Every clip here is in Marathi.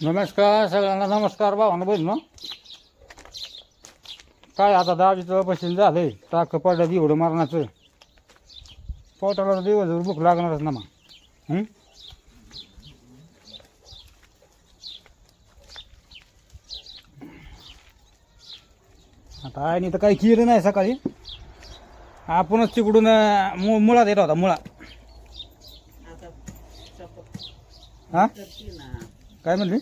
नमस्कार सगळ्यांना नमस्कार भावानं बहिण काय आता दहावीचं पशीन झालंय? टाक पडलं एवढं मारण्याचं पोटाला दिवसभर भूक लागणारच ना मग? आता आणि तर काही केलं नाही सकाळी. आपणच तिकडून मु मुळात येत होता मुळा हा? ना काय म्हणली?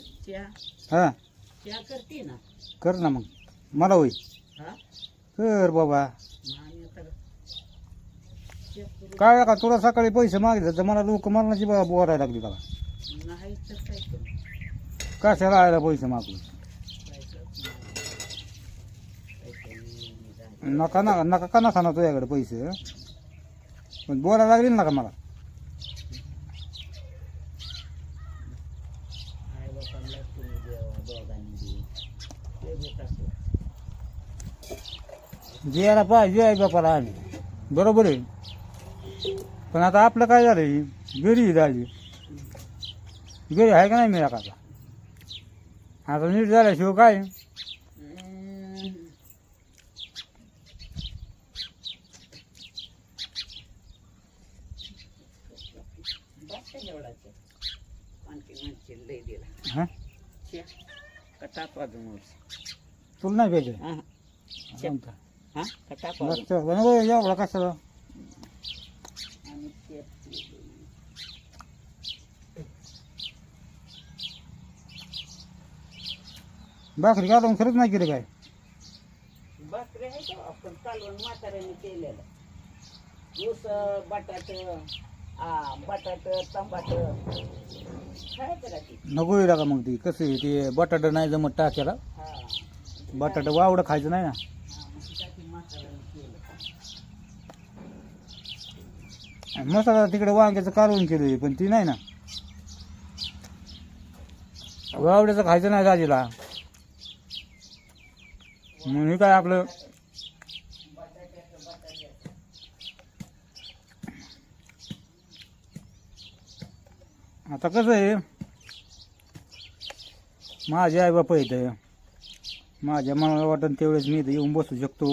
हा. करते ना. कर ना मग. मला होई हा? कर बाबा. आता काय का? तुला सकाळी पैसे मागितले तर मला लोक मरणाची बा बोलायला लागली मला नाही तर काय करू? कशाला आयला पैसे झाले. नका ना नका का नका ना तुझ्याकडे पैसे? पण बोलायला लागली ना का मला आई बापांना तुम्ही द्यावा दोघांनी बी. ते बी कसं जेवायला पाहिजे आई बापाला आम्ही. बरोबर आहे? पण आता आपलं काय झालं घरी झाली. घरी आहे का नाही का आता आता नीट झाल्याशिवाय काय? हा? तुला नाही पाहिजे? हा? का टाक वाजून मस्त. बनव एवढा कशाला आणि ते भाकरी घालून खरंच नाही केलं काय? भाकरी आहे का? आपण कालवण म्हाताऱ्याने केलेलं. ऊस बटाट आ बटाट टमाट खायचं का ती नको येईल का मग ती. कसं आहे ते बटाटा नाही जमत टाक्याला. हा. बटाटा वावडं खायचं नाही ना हा, मग त्यासाठी म्हाताऱ्याने केलं आणि मसाला तिकडे वांग्याचं कालवून केलं पण ती नाही ना. वावड्याचं खायचं नाही दाजीला. मग हे काय आपलं? आता कसं आहे माझे आई बाप इथं माझ्या मनाला वाटन तेवढेच मी इथं येऊन बसू शकतो.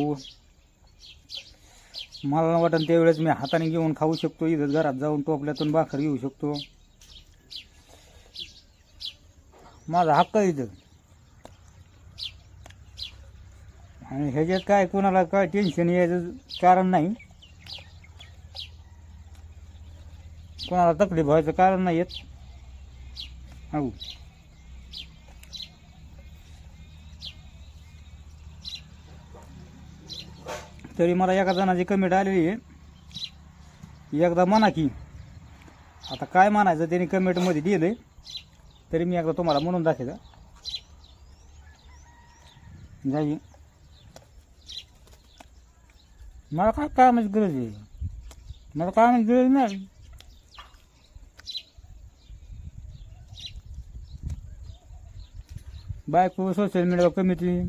मला वाटतं त्यावेळेस मी हाताने घेऊन खाऊ शकतो इथं घरात जाऊन टोपल्यातून भाकर घेऊ शकतो. माझा हक्क आहे इथं. आणि ह्याच्यात काय कोणाला काय टेन्शन यायचं कारण नाही. कोणाला तकलीफ व्हायचं कारण नाही येत. हो तरी मला एका जणाची कमेंट आलेली आहे. एकदा म्हणा की आता काय म्हणायचं त्यांनी कमेंटमध्ये दिलं तरी मी एकदा तुम्हाला म्हणून दाखवलं जाई. मला काय कामाची गरज आहे? मला कामाची गरज नाही. बायको सोशल मीडियावर कमिटी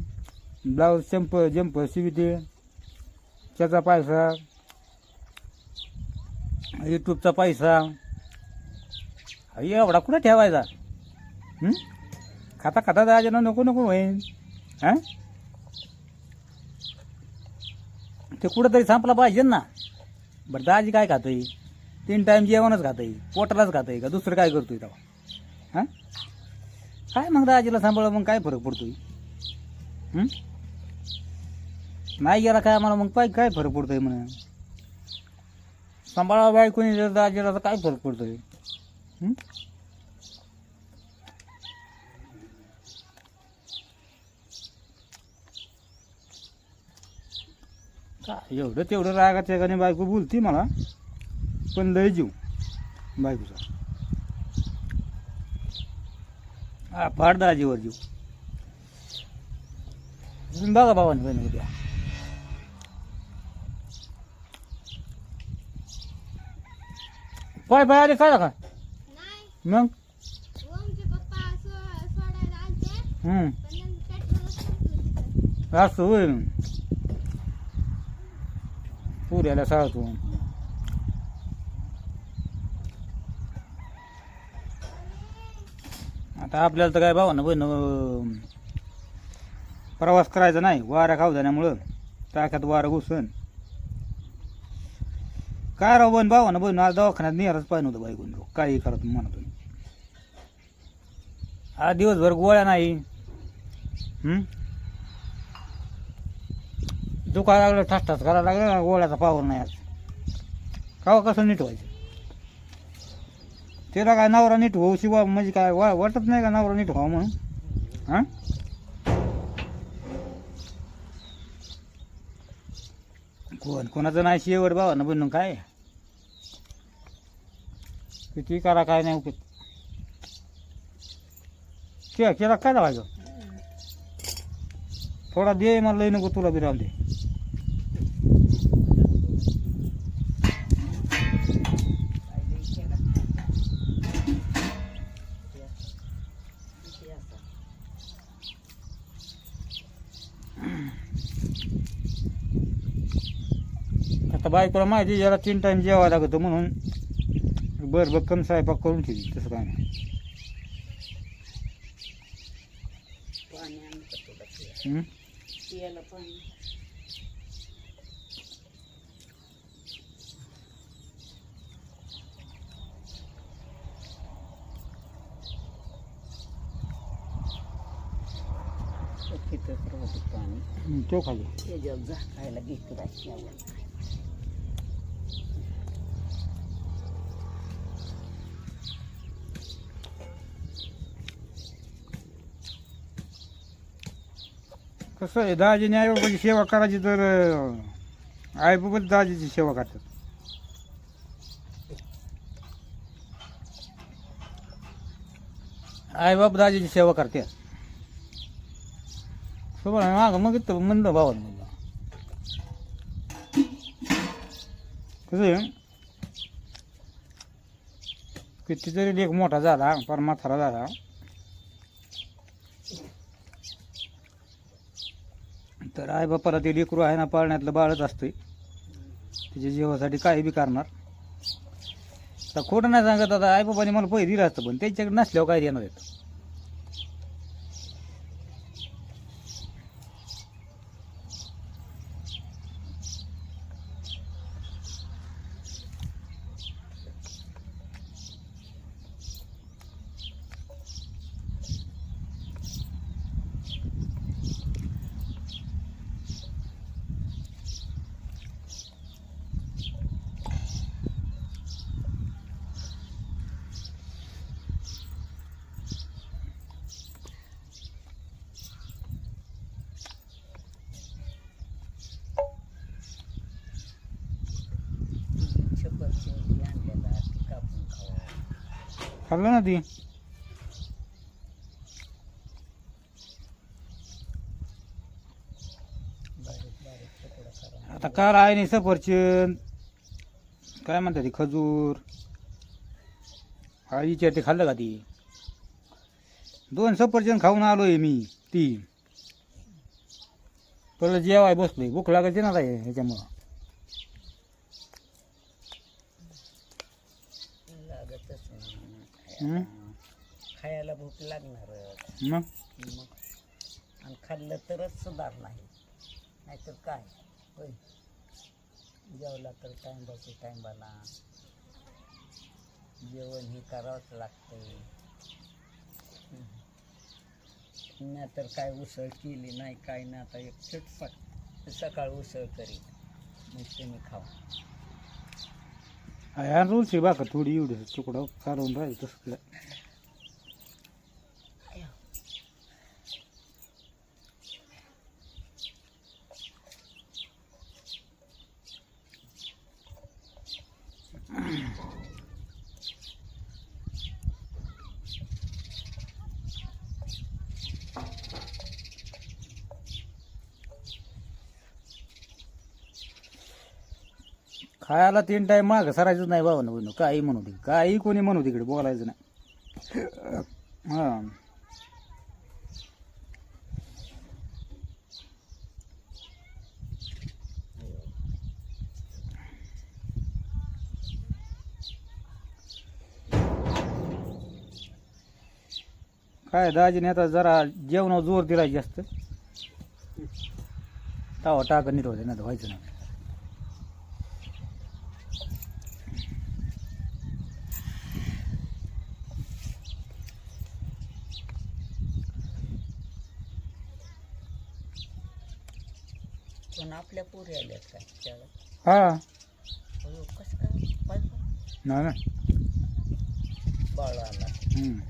ब्लाऊज चंप जंप शिविते. त्याचा पैसा यूट्यूबचा पैसा एवढा कुठं ठेवायचा? खाता खाता जायचं नको नको होईन. हां? ते कुठंतरी संपला पाहिजे ना. बरं दाजी काय खातोय? तीन टाईम जेवणच खातोय पोटालाच खातोय का? दुसरं काय करतोय तेव्हा? हां? काय मग दाजीला सांभाळ मग काय फरक पडतोय? हं? नाही गेला काय? मला मग काय काय फरक पडतोय म्हणे? सांभाळा बायकोनी जर दाजीला तर काय फरक पडतोय? हं? काय एवढं तेवढं रागाच्या ठिकाणी बायको बोलती मला. पण लय जीव. बायकोचा. हा फार दाजीवर जीव. तुम्ही बघा भावानी बहिणी उद्या पाय पाय आले काय का? मग. असं होय. पुऱ्याला शाळेतून आता आपल्याला तर काय भावा ना बहिण प्रवास करायचा नाही. वाऱ्या खाऊ जाण्यामुळं. टाक्यात वारं घुसन. काय राव बन भावा ना बहिण आज दवाखान्यात निहारच पाहिजे नव्हतं बाईकून काही करत म्हणत होती. हा दिवसभर गोळ्या नाही. हं? दुखायला लागलं ठस ठस करायला लागलं गोळ्याचा पावर नाही आज. कावा कसं नीट व्हायचं? त्याला काय नवरा नीट होऊ शिवा म्हणजे काय वा वाटत नाही का नवरा नीट व्हावा म्हणून? हां? कोण? कोणाचं नाही शेवट बाबा ना बनून काय? किती करा काय नाही उपयोग. के केला काय लावायचं? थोडा दे मला लई नको तुला बी राहून दे. आता बायकोला माहिती जरा तीन टाइम जेवावं लागतं म्हणून बरं बरं कम स्वयंपाक करून ठेवी तसं काय नाही. पाणी आणू पाणी हं, तो खाली. झाकायला कसं आहे दाजीने आईबाबाची सेवा करायची तर आई बाबाच दाजीची सेवा करतात. आई दाजीची सेवा करतात. सोबत माग मग इथं मंद भावानं म्हणलं. कसं आहे? किती जरी लेख मोठा झाला पर म्हातारा झाला. तर आई बापाला ते लेकरू आहे ना पाळण्यातलं बाळच असते त्याच्या जीवासाठी काही बी करणार. तर खोटं नाही सांगत आता आई बाबाने मला पैसे दिलं असतं पण त्यांच्याकडे नसल्यावर काय देणार आहेत छपरची आणलेला ती कापून खावा खाल्लं ना ती. आता कार आहे नाही सफरचंद. काय म्हणतात खजूर? आईच्या ते खाल्लं का ती? दोन सफरचंद खाऊन आलोय मी ती. परत जेवाय बसलोय. भूक लागायची ना ह्याच्यामुळं लागतच नाही. हं? खायला भूक लागणारच मग? मग? आणि खाल्लं तरच सुधार नाही. नाहीतर काय? होय. जेवला तर टाइमबाची टाइमबाला जेवण हे करावंच लागतंय. नाहीतर काय उसळ केली नाही काय नाही. आता एक सक सकाळ उसळ करी मग तुम्ही खावा. ह्या रोलची बाकर थोडी एवढी तुकडं काढून राहील तसं काय. खायला तीन टाइम माग सरायचंच नाही बाबा ना काही म्हणू दे. काही कोणी म्हणू तिकडे बोलायचं नाही. हां. काय दाजीने आता जरा जेवणावर जोर दिला जास्त. तावा टाकत नीट होते ना तर व्हायचं नाही. पण आपल्या पोरी आल्यात काय हा. अयो, कसं काय? पाहिजे नाही ना बाळ आला. हम्म.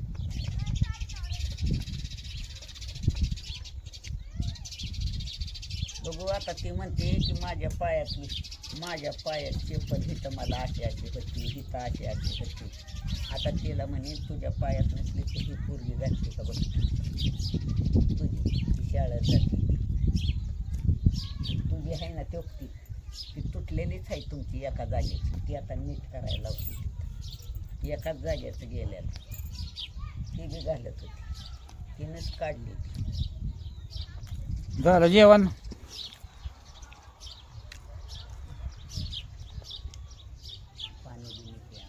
बघू आता ती म्हणते की माझ्या पायातली माझ्या पायात चप्पल हिथं मला अशी अशी होती हिथं अशी अशी होती. आता तिला म्हणे तुझ्या पायात नसली तर ही पोरगी घातली का बघ तुझी ती शाळेत जाते. तुझी आहे ना तेवढी ती तुटलेलीच आहे तुमची एका जागेची. ती आता नीट करायला लावते एकाच जागेचं गेल्याला ती बी घालत होती. तिनंच काढली झालं जेवण पाणी बिणी प्या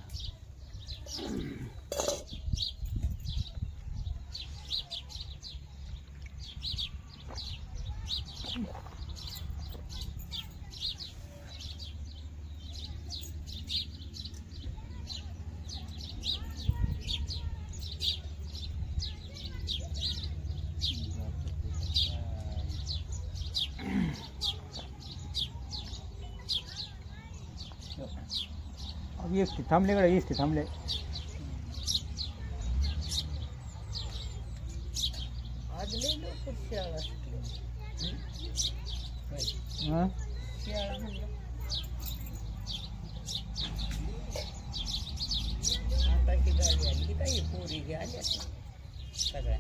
एसटी थांबले कडे एसटी थांबले. आज लई लवकर शाळा सुटली होय. हं? शाळा म्हणलं आता गाडी आली काही पोरी घ्या आल्या. सगळ्या.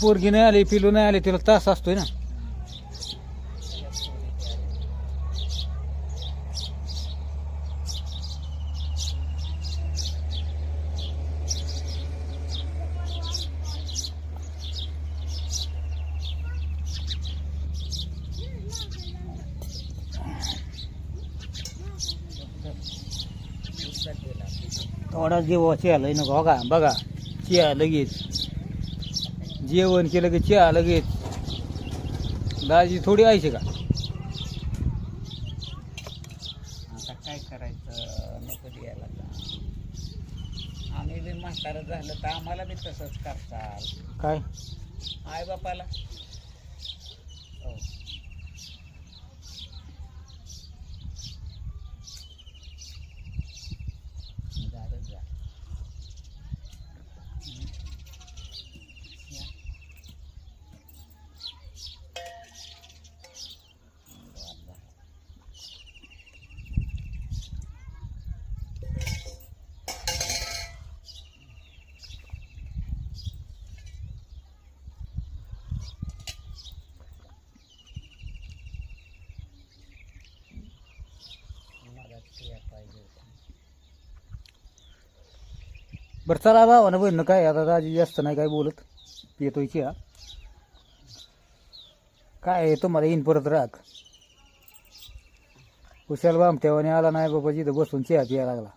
पोरगी नाही आली पिलू नाही आली तिला तास असतोय ना सगळ्या पोरी घ्या आल्या दुसरा दिला थोडा जेव्हा चहा नको हो का? बघा चहा लगेच. जेवण केलं की चहा लगेच. दाजी थोडी आयशी का? आता काय करायचं? नको द्यायला का आम्ही बी म्हातारं झालं तर आम्हाला बी तसंच करताल. काय? आई बापाला? हो झालं जा मला ते पाहिजे होतं बरं चला भावानं बहिणं काय आता दाजी जास्त नाही काय बोलत. पितोय चहा. काय तुम्हाला येईन परत राग. कुशाल बामट्यावाने आला नाही बाबा जिथं बसून चहा प्यायला लागला.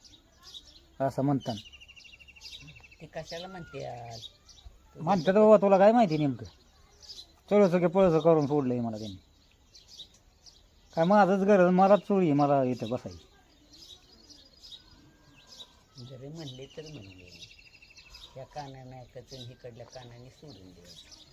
असं म्हणताना. ते कशाला म्हणते आज? म्हणतात बाबा तुला काय माहिती नेमकं? चळसं की पळसं करून सोडलंय मला त्यांनी. काय माझंच गरज मलाच चोळी मला इथं बसायची. जरी म्हणले तर म्हणले. या कानाने ऐकायचं इकडल्या कानाने सोडून द्यायचं.